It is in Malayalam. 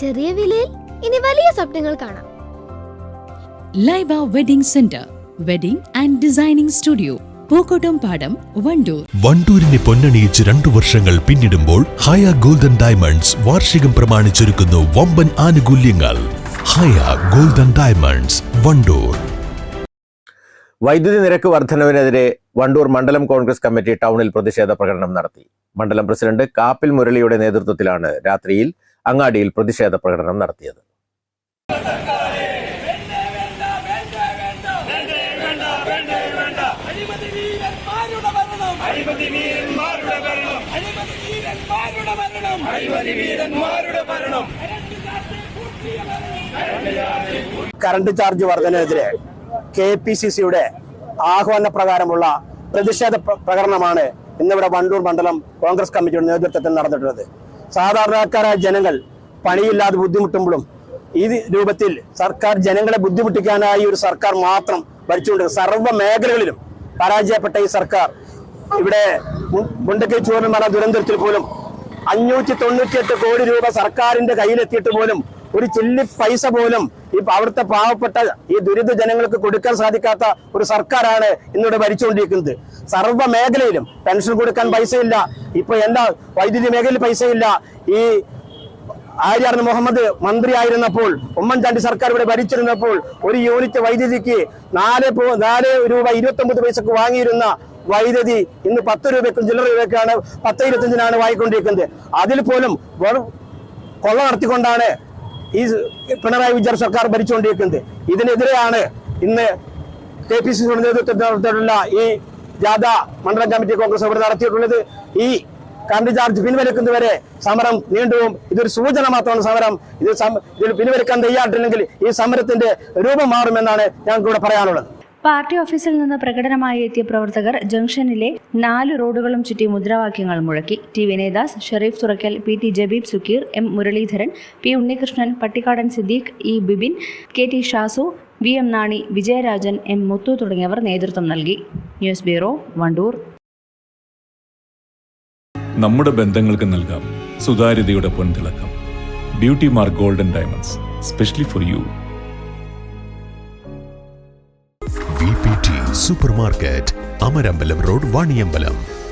ചെറിയ വിലയിൽ ഇനി വലിയ സ്വപ്നങ്ങൾ കാണാം. Laiba wedding centre wedding and designing studio Pookkottumpadam Wandoor. വണ്ടൂരിനെ പൊന്നണിയിച്ച് രണ്ടു വർഷങ്ങൾ പിന്നിടുമ്പോൾ ഹയ ഗോൾഡൻ ഡയമണ്ട്സ് വാർഷികം പ്രമാണിച്ചൊരുക്കുന്നു വമ്പൻ ആനുകൂല്യങ്ങൾ. Haya golden diamonds Wandoor. വൈദ്യുതി നിരക്ക് വർധനവിനെതിരെ വണ്ടൂർ മണ്ഡലം കോൺഗ്രസ് കമ്മിറ്റി ടൗണിൽ പ്രതിഷേധ പ്രകടനം നടത്തി. മണ്ഡലം പ്രസിഡന്റ് കാപ്പിൽ മുരളിയുടെ നേതൃത്വത്തിലാണ് രാത്രിയിൽ അങ്ങാടിയിൽ പ്രതിഷേധ പ്രകടനം നടത്തിയത്. കറണ്ട് ചാർജ് വർധനെതിരെ കെ പി സി സിയുടെ ആഹ്വാന പ്രകാരമുള്ള പ്രതിഷേധ പ്രകടനമാണ് ഇന്നിവിടെ വണ്ടൂർ മണ്ഡലം കോൺഗ്രസ് കമ്മിറ്റിയുടെ നേതൃത്വത്തിൽ നടന്നിട്ടുള്ളത്. സാധാരണക്കാരായ ജനങ്ങൾ പണിയില്ലാതെ ബുദ്ധിമുട്ടുമ്പോഴും ഈ രൂപത്തിൽ സർക്കാർ ജനങ്ങളെ ബുദ്ധിമുട്ടിക്കാനായി ഒരു സർക്കാർ മാത്രം ഭരിച്ചുകൊണ്ട് സർവ മേഖലകളിലും പരാജയപ്പെട്ട ഈ സർക്കാർ ഇവിടെ മുണ്ടക്കൈ മല ദുരന്തത്തിൽ പോലും അഞ്ഞൂറ്റി തൊണ്ണൂറ്റിയെട്ട് കോടി രൂപ സർക്കാരിന്റെ കയ്യിലെത്തിയിട്ട് പോലും ഒരു ചില്ലി പൈസ പോലും ഈ അവിടുത്തെ പാവപ്പെട്ട ഈ ദുരിത ജനങ്ങൾക്ക് കൊടുക്കാൻ സാധിക്കാത്ത ഒരു സർക്കാരാണ് ഇന്നിവിടെ ഭരിച്ചുകൊണ്ടിരിക്കുന്നത്. സർവ മേഖലയിലും പെൻഷൻ കൊടുക്കാൻ പൈസയില്ല. ഇപ്പൊ എന്താ വൈദ്യുതി മേഖലയിൽ പൈസയില്ല. ഈ ആര്യാർ മുഹമ്മദ് മന്ത്രിയായിരുന്നപ്പോൾ ഉമ്മൻചാണ്ടി സർക്കാർ ഇവിടെ ഭരിച്ചിരുന്നപ്പോൾ ഒരു യൂണിറ്റ് വൈദ്യുതിക്ക് നാല് നാല് രൂപ ഇരുപത്തി ഒമ്പത് പൈസക്ക് വാങ്ങിയിരുന്ന വൈദ്യുതി ഇന്ന് പത്ത് രൂപയ്ക്കും ചില്ലറ രൂപയ്ക്കാണ് പത്ത് ഇരുപത്തഞ്ചിനാണ് വാങ്ങിക്കൊണ്ടിരിക്കുന്നത്. അതിൽ പോലും കൊള്ള നടത്തിക്കൊണ്ടാണ് ഈ പിണറായി വിജയൻ സർക്കാർ ഭരിച്ചുകൊണ്ടിരിക്കുന്നത്. ഇതിനെതിരെയാണ് ഇന്ന് കെ പി സി സിയുടെ നേതൃത്വത്തിലുള്ള ഈ ജാഥ മണ്ഡലം കമ്മിറ്റി കോൺഗ്രസ് ഇവിടെ നടത്തിയിട്ടുള്ളത്. ഈ കറണ്ട് ചാർജ് പിൻവലിക്കുന്നവരെ സമരം നീണ്ടുപോകും. ഇതൊരു സൂചന മാത്രമാണ് സമരം. ഇത് ഇതിൽ പിൻവലിക്കാൻ തയ്യാറിട്ടില്ലെങ്കിൽ ഈ സമരത്തിന്റെ രൂപം മാറുമെന്നാണ് ഞങ്ങൾക്ക് ഇവിടെ പറയാനുള്ളത്. പാർട്ടി ഓഫീസിൽ നിന്ന് പ്രകടനമായി എത്തിയ പ്രവർത്തകർ ജംഗ്ഷനിലെ നാല് റോഡുകളും ചുറ്റി മുദ്രാവാക്യങ്ങൾ മുഴക്കി. T Vinayadas Shereef Thurakkal P T Jabeeb Sukkeer M Muraleedharan P Unnikrishnan Pattikkadan Siddique E Bibin K T Shasu V M Nani Vijayarajan M Muthu തുടങ്ങിയവർ നേതൃത്വം നൽകി. News bureau Wandoor. നമ്മുടെ ബന്ധങ്ങൾക്ക് നൽകാം സുതാര്യതയുടെ പൊൻതിളക്കം. Beauty mark golden diamonds specially for you. V P T supermarket Amarambalam road Vaniyambalam.